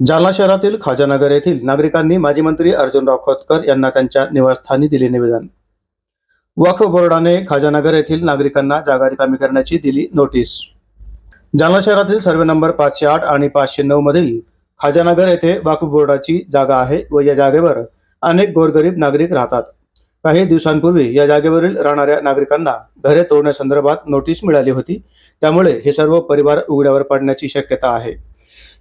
जालना शहरातील खाजानगर येथील नागरिकांनी माजी मंत्री अर्जुनराव खोतकर यांना त्यांच्या निवासस्थानी दिले निवेदन. वक्फ बोर्डाने खाजानगर येथील नागरिकांना जागा रिकामी करण्याची दिली नोटीस. जालना शहरातील सर्वे नंबर पाचशे आठ आणि पाचशे नऊ मधील खाजानगर येथे वक्फ बोर्डाची जागा आहे व या जागेवर अनेक गोरगरीब नागरिक राहतात. काही दिवसांपूर्वी या जागेवरील राहणाऱ्या नागरिकांना घरे तोडण्यासंदर्भात नोटीस मिळाली होती. त्यामुळे हे सर्व परिवार उघड्यावर पडण्याची शक्यता आहे.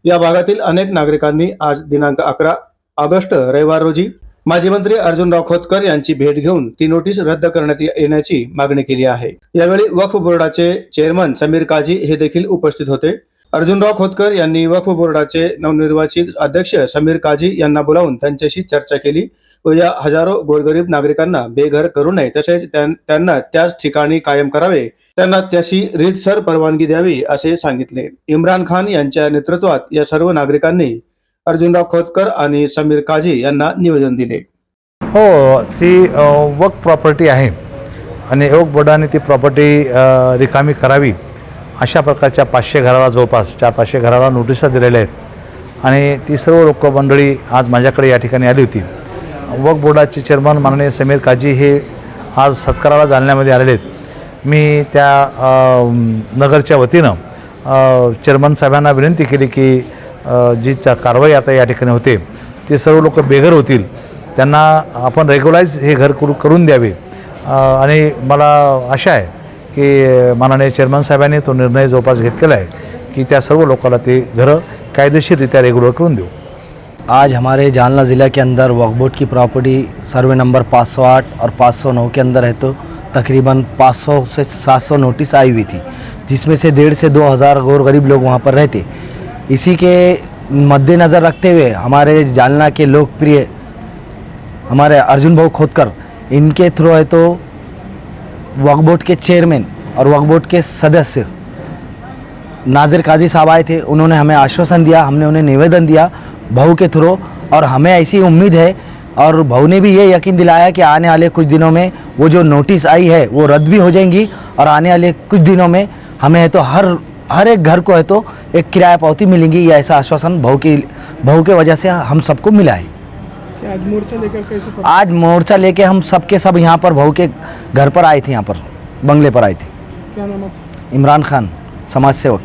या भागातील अनेक नागरिकांनी आज दिनांक अकरा ऑगस्ट रविवार रोजी माजी मंत्री अर्जुनराव खोतकर यांची भेट घेऊन ती नोटीस रद्द करण्यात येण्याची मागणी केली आहे. यावेळी वक्फ बोर्डाचे चेअरमन समीर काझी हे देखील उपस्थित होते. अर्जुनराव खोतकर यांनी वक्फ बोर्डाचे नवनिर्वाचित अध्यक्ष समीर काझी यांना बोलावून त्यांच्याशी चर्चा केली व या हजारो गोरगरीब नागरिकांना बेघर करू नये तसेच त्यां- त्यांना त्याच ठिकाणी कायम करावे त्यांना त्याची रीतसर परवानगी द्यावी असे सांगितले. इम्रान खान यांच्या नेतृत्वात या सर्व नागरिकांनी अर्जुनराव खोतकर आणि समीर काझी यांना निवेदन दिले. हो ती वक प्रॉपर्टी आहे. आणि वक बोर्डाने ती प्रॉपर्टी रिकामी करावी. अशा प्रकारच्या पाचशे घराला जवळपास चार पाचशे घराला नोटिसा दिलेल्या आहेत. आणि ती सर्व लोक मंडळी आज माझ्याकडे या ठिकाणी आली होती. वक बोर्डाचे चेअरमन माननीय समीर काजी हे आज सत्काराला जालन्यामध्ये आलेले आहेत. मी त्या नगरच्या वतीनं चेअरमन साहेबांना विनंती केली की जी चा कारवाई आता या ठिकाणी होते ते सर्व लोक बेघर होतील. त्यांना आपण रेग्युलाइज हे घर करू करून द्यावे. आणि मला आशा आहे की माननीय चेअरमन साहेबांनी तो निर्णय जवळपास घेतलेला आहे की त्या सर्व लोकांना ते घरं कायदेशीररित्या रेग्युलर करून आज हमारे जालना ज़िला के अंदर वक्फ की प्रॉपर्टी सर्वे नंबर 508 और 509 के अंदर है तो तकरीबन 500 से 700 नोटिस आई हुई थी, जिसमें से डेढ़ से दो हज़ार गौर गरीब लोग वहाँ पर रहते। इसी के मद्देनज़र रखते हुए हमारे जालना के लोकप्रिय, हमारे अर्जुन भाऊ खोदकर इनके थ्रू है तो वक्फ बोर्ड के चेयरमैन और वक्फ बोर्ड के सदस्य नाजिर काजी साहब आए थे। उन्होंने हमें आश्वासन दिया, हमने उन्हें निवेदन दिया भाऊ के थ्रू और हमें ऐसी उम्मीद है और भाऊ ने भी ये यकीन दिलाया कि आने वाले कुछ दिनों में वो जो नोटिस आई है, वो रद्द भी हो जाएँगी और आने वाले कुछ दिनों में हमें है तो हर हर एक घर को है तो एक किराया पावती मिलेंगी। ये ऐसा आश्वासन भाऊ की भाऊ के वजह से हम सबको मिला है। आज मोर्चा लेकर कैसे? आज मोर्चा लेके हम सबके सब यहाँ पर भाऊ के घर पर आए थे यहाँ पर बंगले पर आए थे। क्या नाम इमरान खान समाज सेवक